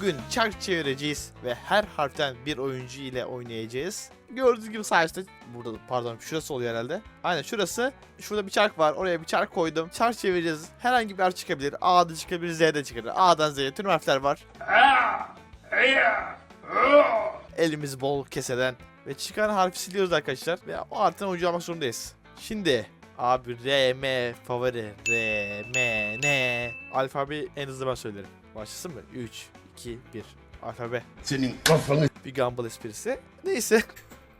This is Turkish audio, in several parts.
Bugün çark çevireceğiz ve her harften bir oyuncu ile oynayacağız. Gördüğünüz gibi sağ burada pardon şurası oluyor herhalde. Aynen şurası. Şurada bir çark var. Oraya bir çark koydum. Çark çevireceğiz. Herhangi bir harf çıkabilir. A'da çıkabilir, Z'de çıkabilir. A'dan Z'ye tüm harfler var. Elimiz bol keseden ve çıkan harfi siliyoruz arkadaşlar ve o harften oyuncu almak zorundayız. Şimdi abi R, M favori R, M, N alfabeyi en hızlı ben söylerim. Başlasın mı? 3, 2, 1 alfabe. Senin kafanı Bir Gumball esprisi. Neyse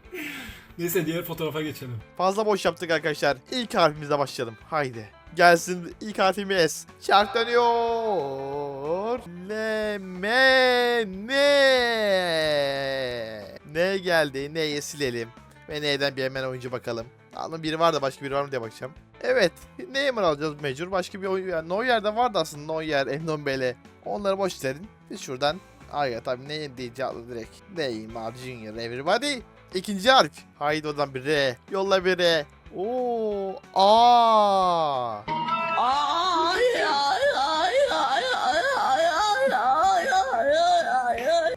Neyse diğer fotoğrafa geçelim. fazla boş yaptık arkadaşlar. İlk harfimizle başlayalım. Haydi. Gelsin ilk harfimiz. Çark dönüyor. L, M, N. Ne geldi? Neyi silelim. Ve neyden bir hemen oyuncu bakalım. Alın biri var da başka biri var mı diye bakacağım. Evet. Neymar alacağız mecbur. Başka bir oyuncu. Yani Neuer'de vardı aslında Neuer, Endombele. Onları boş verin. Biz şuradan. Ay tabii ne diyeceğim direkt. Neymar Junior everybody. İkinci harf. Haydi oradan bir R. Yolla bir R. Oo. Aa.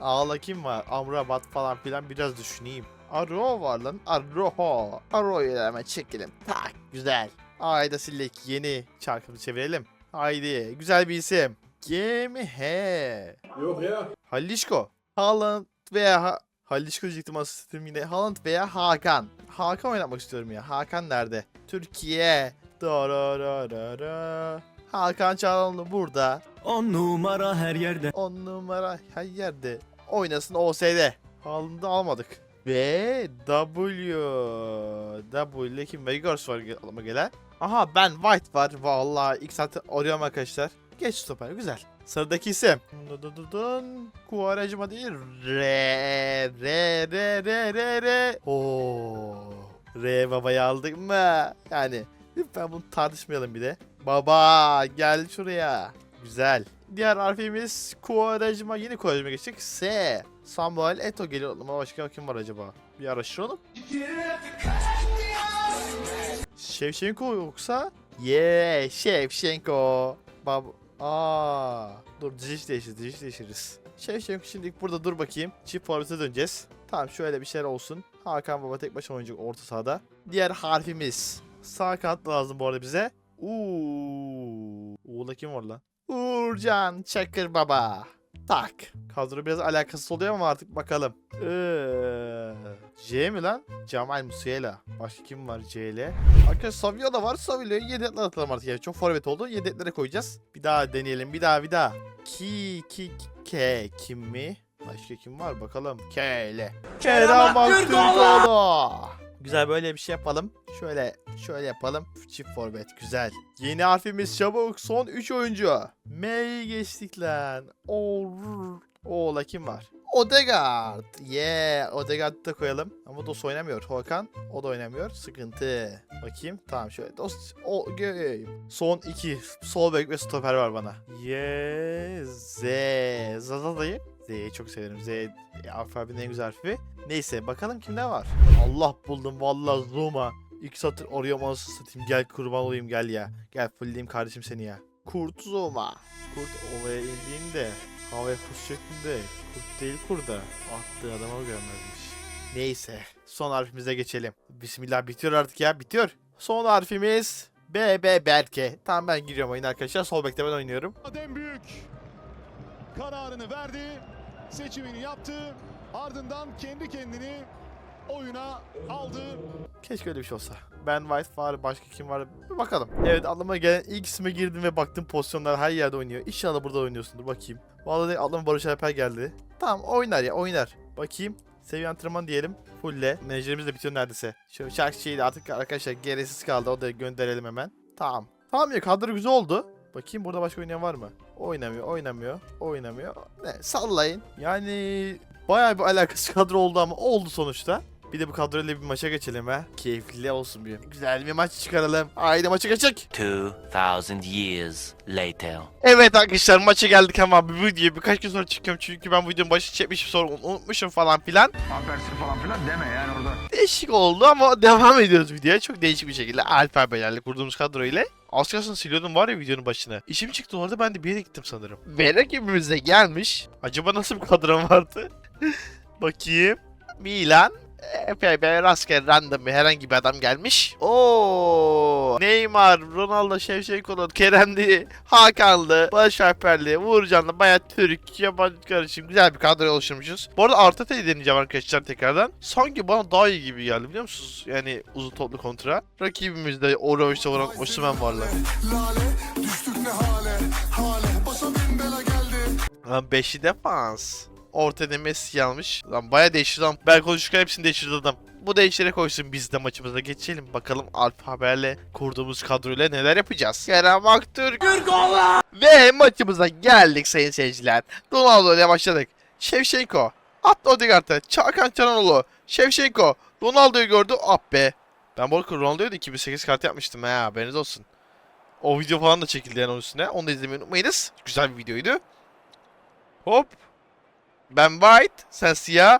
Ağla kim var? Amrabat falan filan biraz düşüneyim. Aro var lan. Arroho. Arro'yu hemen çekelim. Tak. Güzel. Ayda Sillek yeni çarkını çevirelim. Haydi. Güzel bir isim. G mi H? Yok ya. Halişko. Haaland veya ha Halişko diyecektim aslında yine. Haaland veya Hakan. Hakan oynatmak istiyorum ya. Hakan nerede? Türkiye. Darararara. Hakan Çalhanoğlu burada. On numara her yerde. 10 numara her yerde. Oynasın OS'de. Haaland'ı almadık. Ve W. W ile kim? Vegas var alıma gelen. Aha ben White var. Vallahi ilk saat arıyorum arkadaşlar. Geç stoper güzel. Sıradaki isim. Dudududun. Kuvarajıma değil. R. R. R. R. R. R. Oo. R babayı aldık mı? Yani lütfen bunu tartışmayalım bir de. Baba gel şuraya. Güzel. Diğer harfimiz Kuvarajıma. Yine Kuvarajıma geçecek. S. Samuel Eto geliyor aklıma. Başka kim var acaba? Bir araştıralım. Shevchenko yoksa? Yeah, Shevchenko. Bab Aa, dur diziş değişir, diziş değişiriz. Shevchenko şimdilik burada dur bakayım. Çift forvete döneceğiz. Tamam şöyle bir şeyler olsun. Hakan Baba tek başına oynayacak orta sahada. Diğer harfimiz. Sağ kanat lazım bu arada bize. Uuu. Uğur'da kim var lan? Uğurcan Çakır Baba. Tak. Kadro biraz alakasız oluyor ama artık bakalım. Ee, J mi lan? Cemal Musiala. Başka kim var C ile? Arkadaşlar Savio da var. Savio'yu yedekler atalım artık. Yani çok forvet oldu. Yedeklere koyacağız. Bir daha deneyelim. Bir daha bir daha. Ki ki K kim mi? Başka kim var bakalım. K ile. Kerem Aktürkoğlu. Güzel böyle bir şey yapalım. Şöyle şöyle yapalım. Çift forvet güzel. Yeni harfimiz çabuk. Son 3 oyuncu. M'yi geçtik lan. Or. Oğla kim var? Odegaard. Yeah. Odegaard'ı da koyalım. Ama Dos oynamıyor. Hakan. O da oynamıyor. Sıkıntı. Bakayım. Tamam şöyle. Dos. O. Son 2. Sol bek ve stoper var bana. Yeah. Z. Zazada'yı. Z'yi çok severim. Z alfabenin en güzel harfi. Neyse bakalım kimde var. Allah buldum vallahi Zuma. İlk satır oraya anasını satayım. Gel kurban olayım gel ya. Gel fullleyeyim kardeşim seni ya. Kurt Zuma. Kurt ovaya indiğinde havaya kuş şeklinde kurt değil kurda. Attığı adama görmezmiş. Neyse son harfimize geçelim. Bismillah bitiyor artık ya bitiyor. Son harfimiz BB Berke. Tamam ben giriyorum oyuna arkadaşlar. Sol bekte ben oynuyorum. Adem Büyük kararını verdi, seçimini yaptı. Ardından kendi kendini oyuna aldı. Keşke öyle bir şey olsa. Ben White var, başka kim var? Bir bakalım. Evet aklıma gelen ilk isme girdim ve baktım pozisyonlar her yerde oynuyor. İnşallah burada oynuyorsundur bakayım. Vallahi aklıma Barış Alper geldi. Tamam oynar ya oynar. Bakayım. Seviye antrenman diyelim. Fulle. Menajerimiz de bitiyor neredeyse. Şöyle şarkı şeydi artık arkadaşlar gerisiz kaldı. O da gönderelim hemen. Tamam. Tamam ya kadro güzel oldu. Bakayım burada başka oynayan var mı? Oynamıyor, oynamıyor, oynamıyor. Ne sallayın. Yani bayağı bir alakası kadro oldu ama oldu sonuçta. Bir de bu kadroyla bir maça geçelim ha. Keyifli olsun bir. Güzel bir maç çıkaralım. Haydi maça geçek. 2,000 years later. Evet arkadaşlar maça geldik ama bu videoyu birkaç gün sonra çekiyorum çünkü ben videonun başı çekmişim sonra unutmuşum falan filan. Apersin falan filan deme yani orada. Değişik oldu ama devam ediyoruz videoya çok değişik bir şekilde Alper Beyler'le kurduğumuz kadro ile. Az kalsın siliyordum var ya videonun başına. İşim çıktı orada ben de bir yere gittim sanırım. Ve rakibimize gelmiş. Acaba nasıl bir kadro vardı? Bakayım. Milan. Epey bir rastgele random bir herhangi bir adam gelmiş. Oo, Neymar, Ronaldo, Şevşenko'lu, Kerem'li, Hakan'lı, Barış Alper'li, Uğurcan'lı, bayağı Türk, yabancı karışım güzel bir kadro oluşturmuşuz. Bu arada Arteta'yı deneyeceğim arkadaşlar tekrardan. Sanki bana daha iyi gibi geldi biliyor musunuz? Yani uzun toplu kontra. Rakibimizde Oroç'ta vuran Osimhen varlar. Lan 5'li defans. Ortada Messi almış. Lan baya değişti lan. Ben konuşurken hepsini değiştirdi adam. Bu değişire koysun biz de maçımıza geçelim. Bakalım Alp Haber'le kurduğumuz kadroyla neler yapacağız. Kerem Aktürk. Ve maçımıza geldik sayın seyirciler. Ronaldo ile başladık. Şevşenko. Attı Odegaard'a. Çakan Çananoğlu. Şevşenko. Ronaldo'yu gördü. Ah be. Ben bu arada Ronaldo'yu da 2008 kartı yapmıştım ha haberiniz olsun. O video falan da çekildi yani onun üstüne. Onu da izlemeyi unutmayınız. Güzel bir videoydu. Hop. Ben White. Sen siyah.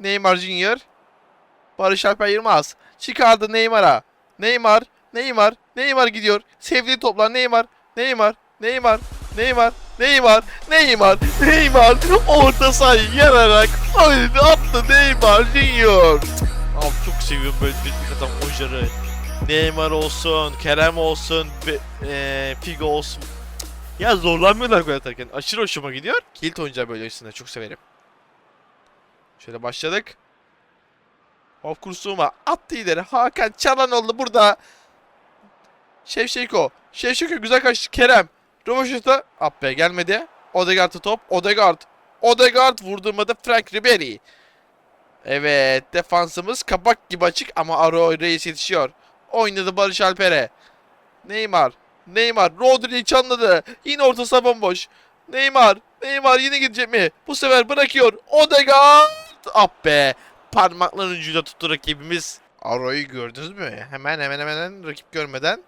Neymar Junior. Barış Alper Yılmaz. Çıkardı Neymar'a. Neymar. Neymar. Neymar gidiyor. Sevdiği toplar Neymar. Neymar. Neymar. Neymar. Neymar. Neymar. Neymar. Orta sahayı yararak oyunu attı Neymar Junior. Abi çok seviyorum böyle bir adam ojarı. Neymar olsun, Kerem olsun, Be- eee, Figo olsun. Ya zorlanmıyorlar gol atarken. Aşırı hoşuma gidiyor. Kilit oyuncular böyle üstünde çok severim. Şöyle başladık. Hop kursuma attı ileri. Hakan Çalhanoğlu burada. Şevşenko. Şevşenko güzel kaçtı. Kerem. Rovaşata. Ah be gelmedi. Odegaard'a top. Odegaard. Odegaard vurdurmadı. Frank Ribery. Evet defansımız kapak gibi açık ama Aro Reis yetişiyor. Oynadı Barış Alper'e. Neymar. Neymar. Rodri'yi çanladı. Yine orta saha bomboş. Neymar. Neymar yine gidecek mi? Bu sefer bırakıyor. Odegaard. Ah be. Parmakların ucuyla tuttu rakibimiz. Aro'yu gördünüz mü? Hemen hemen hemen rakip görmeden.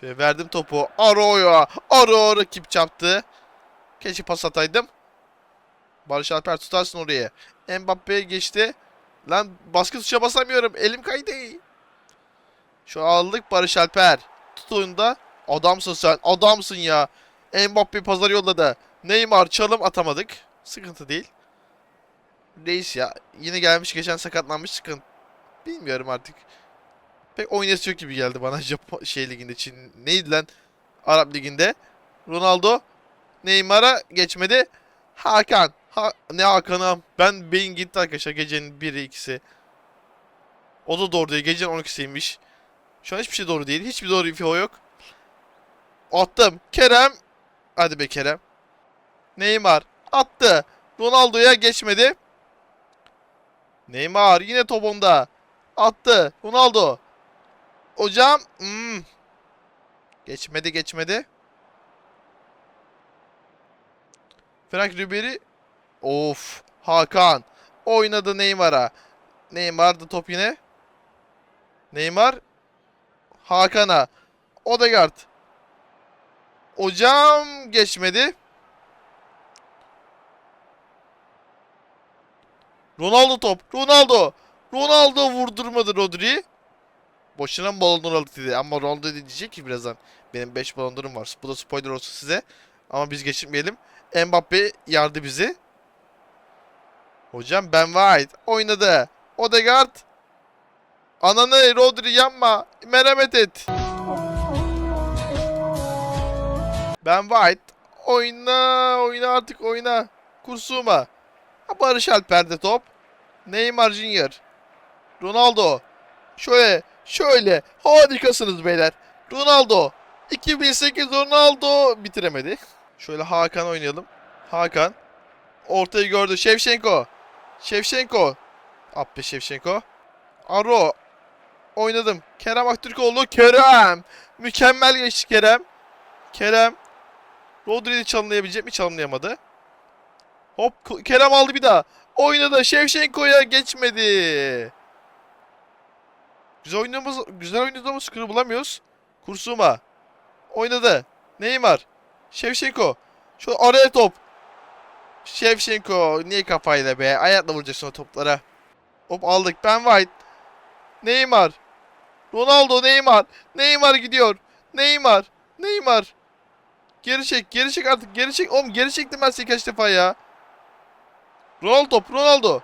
Şöyle verdim topu. Aro'ya. Aro rakip çarptı. Keşke pas ataydım. Barış Alper tutarsın oraya. Mbappe'ye geçti. Lan baskı tuşa basamıyorum. Elim kaydı. Şu aldık Barış Alper. Tut oyunda. Adamsın sen. Adamsın ya. Mbappe pazar yolladı. Neymar çalım atamadık. Sıkıntı değil. Reis ya. Yine gelmiş geçen sakatlanmış sıkıntı. Bilmiyorum artık. Pek oynayası yok gibi geldi bana Japon şey liginde Çin neydi lan? Arap liginde. Ronaldo Neymar'a geçmedi. Hakan. Ha, ne Hakan'ım? Ben beyin gitti arkadaşlar gecenin 1'i 2'si. O da doğru değil. Gecenin 12'siymiş. Şu an hiçbir şey doğru değil. Hiçbir doğru info yok. Attım. Kerem. Hadi be Kerem. Neymar. Attı. Ronaldo'ya geçmedi. Neymar yine top onda. Attı. Ronaldo. Hocam. Hmm. Geçmedi geçmedi. Frank Ribery. Of. Hakan. Oynadı Neymar'a. Neymar da top yine. Neymar. Hakan'a. Odegaard. Hocam geçmedi. Ronaldo top. Ronaldo. Ronaldo vurdurmadı Rodri. Boşuna mı balon d'Or aldık dedi. Ama Ronaldo diyecek ki birazdan. Benim 5 balon d'Or'um var. Bu da spoiler olsun size. Ama biz geçirmeyelim. Mbappe yardı bizi. Hocam Ben White oynadı. Odegaard. Ananı Rodri yanma. Merhamet et. Ben White. Oyna. Oyna artık oyna. Kursuma. Barış Alper'de top. Neymar Junior. Ronaldo. Şöyle. Şöyle. Harikasınız beyler. Ronaldo. 2008 Ronaldo bitiremedi. Şöyle Hakan oynayalım. Hakan. Ortayı gördü. Şevşenko. Şevşenko. Appe Şevşenko. Aro. Oynadım. Kerem Aktürkoğlu. Kerem. Mükemmel geçti Kerem. Kerem. Rodri'yi çalımlayabilecek mi? Çalımlayamadı. Hop Kerem aldı bir daha. Oynadı. Şevşenko'ya geçmedi. Güzel oynadığımız, güzel oynadığımız skru bulamıyoruz. Kursuma. Oynadı. Neymar. Şevşenko. Şu araya top. Şevşenko. Niye kafayla be? Ayakla vuracaksın o toplara. Hop aldık. Ben White. Neymar. Ronaldo Neymar. Neymar gidiyor. Neymar. Neymar. Geri çek. Geri çek artık. Geri çek. Oğlum geri çektim ben seni kaç defa ya. Ronaldo. Ronaldo.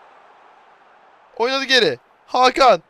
Oynadı geri. Hakan.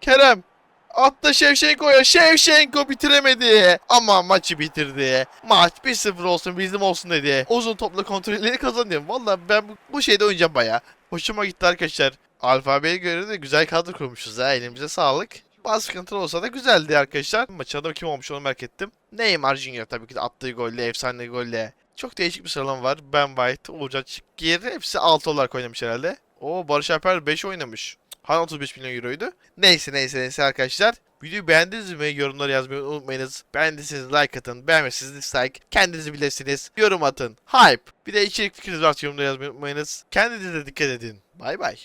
Kerem. Attı Şevşenko'ya. Şevşenko bitiremedi. Ama maçı bitirdi. Maç 1-0 olsun bizim olsun dedi. Uzun topla kontrolleri kazanıyorum. Valla ben bu, bu şeyde oynayacağım baya. Hoşuma gitti arkadaşlar. Alfabeye göre de güzel kadro kurmuşuz ha. Elimize sağlık. Bazı sıkıntılar olsa da güzeldi arkadaşlar. Maçın adamı kim olmuş onu merak ettim. Neymar Junior tabii ki de attığı golle, efsane golle. Çok değişik bir sıralama var. Ben White, Uğurcan Çıkgir hepsi 6 olarak oynamış herhalde. Oo Barış Alper 5 oynamış. Hani 35 milyon euroydu. Neyse neyse neyse arkadaşlar. Videoyu beğendiniz mi? Yorumlara yazmayı unutmayınız. Beğendiyseniz like atın. Beğenmezseniz dislike. Kendinizi bilirsiniz. Yorum atın. Hype. Bir de içerik fikriniz varsa yorumlara yazmayı unutmayınız. Kendinize dikkat edin. Bay bay.